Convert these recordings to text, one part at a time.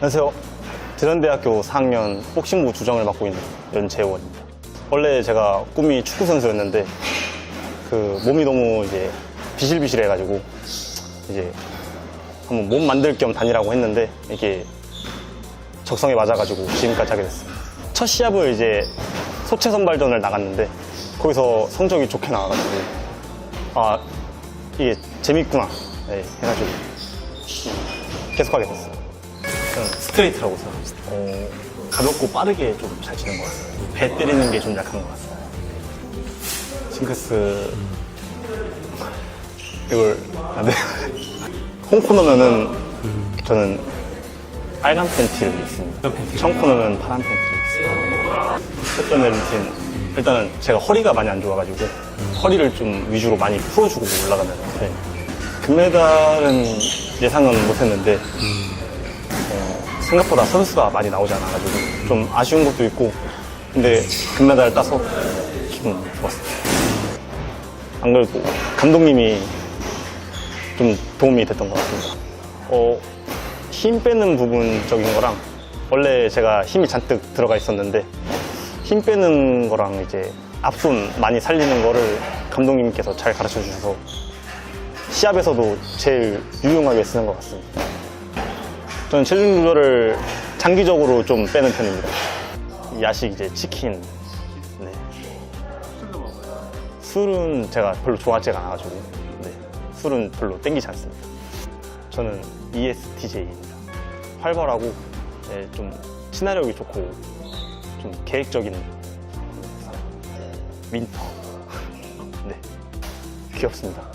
안녕하세요. 대전대학교 4학년 복싱부 주장을 맡고 있는 연재원입니다. 원래 제가 꿈이 축구 선수였는데 그 몸이 너무 이제 비실비실해가지고 이제 한번 몸 만들 겸 다니라고 했는데 이게 적성에 맞아가지고 지금까지 하게 됐습니다. 첫 시합을 이제 소체 선발전을 나갔는데 거기서 성적이 좋게 나와가지고 아 이게 재밌구나 네, 해가지고 계속하게 됐어요. 저는 스트레이트라고 생각합니다. 어, 가볍고 빠르게 좀 잘 치는 것 같아요. 배 때리는 게 좀 약한 것 같아요. 징크스 이걸 안 돼. 홈코너면은 저는 빨간 팬티를 입습니다. 청코너는 파란 팬티를 입습니다. 첫번의 루틴 일단은 제가 허리가 많이 안 좋아가지고 허리를 좀 위주로 많이 풀어주고 올라가는 편. 금메달은 예상은 못했는데 어, 생각보다 선수가 많이 나오지 않아가지고 좀 아쉬운 것도 있고 근데 금메달 따서 기분 좋았어요. 안 그래도 감독님이 좀 도움이 됐던 것 같습니다. 어, 힘 빼는 부분적인 거랑 원래 제가 힘이 잔뜩 들어가 있었는데 힘 빼는 거랑 이제 앞손 많이 살리는 거를 감독님께서 잘 가르쳐 주셔서 시합에서도 제일 유용하게 쓰는 것 같습니다. 저는 체중 조절을 장기적으로 좀 빼는 편입니다. 야식 이제 치킨. 네. 술은 제가 별로 좋아하지가 않아가지고 네. 술은 별로 땡기지 않습니다. 저는 ESTJ입니다. 활발하고 네, 좀 친화력이 좋고 좀 계획적인. 윈터. 네. 귀엽습니다.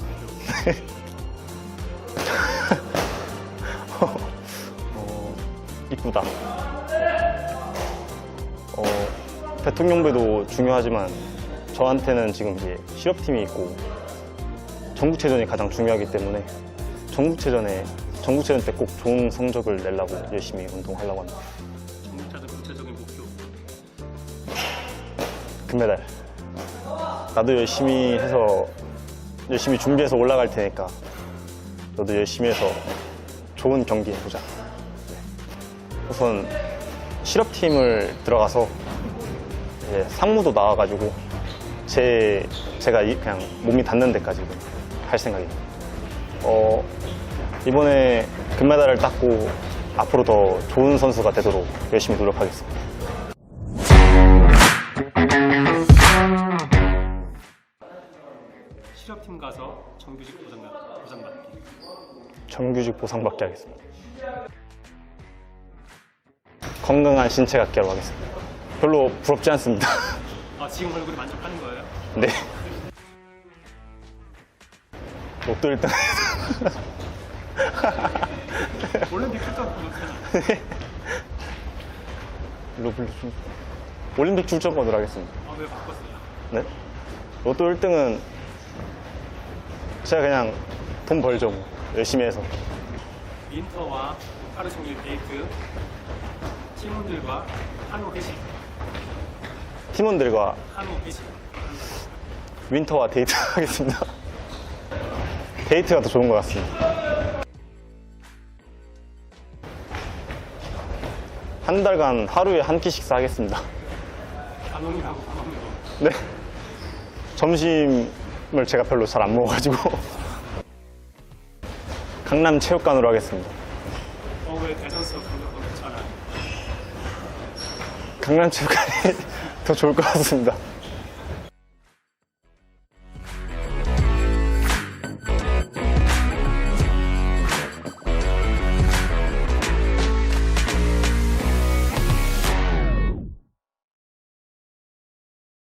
어, 이쁘다. 어, 대통령배도 중요하지만 저한테는 지금 이제 실업팀이 있고 전국체전이 가장 중요하기 때문에 전국체전에 전국체전 때 꼭 좋은 성적을 내려고 열심히 운동하려고 합니다. 전국자들 구체적인 목표 금메달. 나도 열심히 해서 열심히 준비해서 올라갈 테니까 너도 열심히 해서 좋은 경기 해보자. 네. 우선 실업팀을 들어가서 상무도 나와가지고 제 제가 이- 그냥 몸이 닿는 데까지 할 생각입니다. 어, 이번에 금메달을 땄고 앞으로 더 좋은 선수가 되도록 열심히 노력하겠습니다. 실업팀 가서 정규직 보상받, 보상받기 정규직 보상받게 하겠습니다. 건강한 신체 갖기로 하겠습니다. 별로 부럽지 않습니다. 아 지금 얼굴이 만족하는 거예요? 네. 로또 1등. 올림픽 출전 보셨잖아 올림픽 출전권으로 하겠습니다. 아 왜 바꿨어요? 네? 로또 1등은 제가 그냥 돈 벌죠. 뭐. 열심히 해서. 윈터와 하루 종일 데이트 팀원들과 한우 회식 팀원들과 한우 회식 윈터와 데이트 하겠습니다. 데이트가 더 좋은 것 같습니다. 한 달간 하루에 한 끼 식사하겠습니다. 네. 점심을 제가 별로 잘 안 먹어가지고 강남 체육관으로 하겠습니다. 어왜 대전서 강력도 괜찮아 강남 체육관이 더 좋을 것 같습니다.